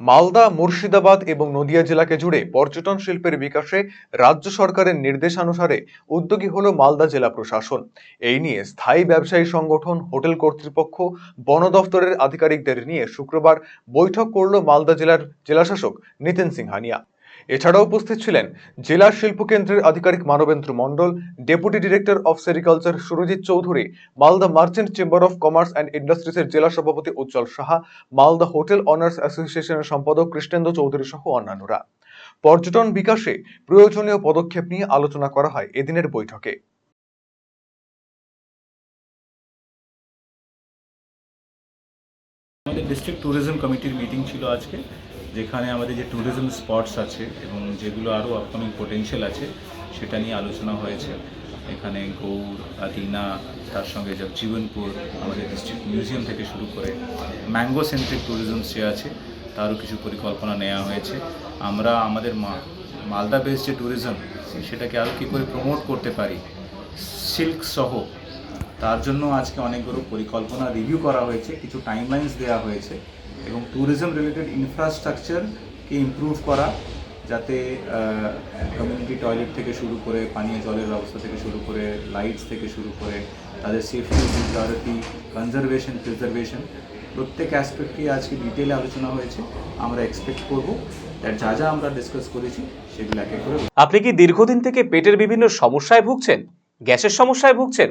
মালদা, মুর্শিদাবাদ এবং নদিয়া জেলাকে জুড়ে পর্যটন শিল্পের বিকাশে রাজ্য সরকারের নির্দেশানুসারে উদ্যোগী হল মালদা জেলা প্রশাসন। এই নিয়ে স্থায়ী ব্যবসায়ী সংগঠন, হোটেল কর্তৃপক্ষ, বন দফতরের আধিকারিকদের নিয়ে শুক্রবার বৈঠক করল মালদা জেলার জেলাশাসক নিতিন সিংহানিয়া। এছাড়াও উপস্থিত ছিলেন জেলা শিল্প কেন্দ্রের আধিকারিক Manabendra Mondal, deputy director of sericulture Surajit Chowdhury, Malda merchant chamber of commerce and ইন্ডাস্ট্রিজের জেলা সভাপতি উজ্জ্বল সাহা, মালদা হোটেল অনার্স অ্যাসোসিয়েশনের সম্পাদক কৃষ্ণেন্দু চৌধুরী সহ অন্যান্যরা। পর্যটন বিকাশে প্রয়োজনীয় পদক্ষেপ নিয়ে আলোচনা করা হয় এদিনের বৈঠকে। আমাদের ডিস্ট্রিক্ট ট্যুরিজম কমিটির মিটিং ছিল আজকে। যেখানে আমাদের যে ট্যুরিজম স্পটস আছে এবং যেগুলো আরও আপকামিং পোটেনশিয়াল আছে, সেটা নিয়ে আলোচনা হয়েছে। এখানে গৌড়, আদিনা, তার সঙ্গে যা জীবনপুর, আমাদের ডিস্ট্রিক্ট মিউজিয়াম থেকে শুরু করে ম্যাঙ্গো সেন্ট্রিক ট্যুরিজম যে আছে, তারও কিছু পরিকল্পনা নেওয়া হয়েছে। আমরা আমাদের মা- মালদা বেস যে ট্যুরিজম সেটাকে আরও কী করে প্রমোট করতে পারি সিল্ক সহ তার জন্য আজকে অনেকগুলো পরিকল্পনা রিভিউ করা হয়েছে, কিছু টাইমলাইন্স দেওয়া হয়েছে এবং ট্যুরিজম রিলেটেড ইনফ্রাস্ট্রাকচারকে ইম্প্রুভ করা, যাতে কমিউনিটি টয়লেট থেকে শুরু করে পানীয় জলের ব্যবস্থা থেকে শুরু করে লাইটস থেকে শুরু করে তাদের সেফটি সিকিউরিটি কনজারভেশন প্রিজারভেশন প্রত্যেক অ্যাসপেক্টকে আজকে ডিটেলে আলোচনা হয়েছে, আমরা এক্সপেক্ট করব। যা যা আমরা ডিসকাস করেছি, সেগুলো এক করে আপনি কি দীর্ঘদিন থেকে পেটের বিভিন্ন সমস্যায় ভুগছেন? গ্যাসের সমস্যায় ভুগছেন?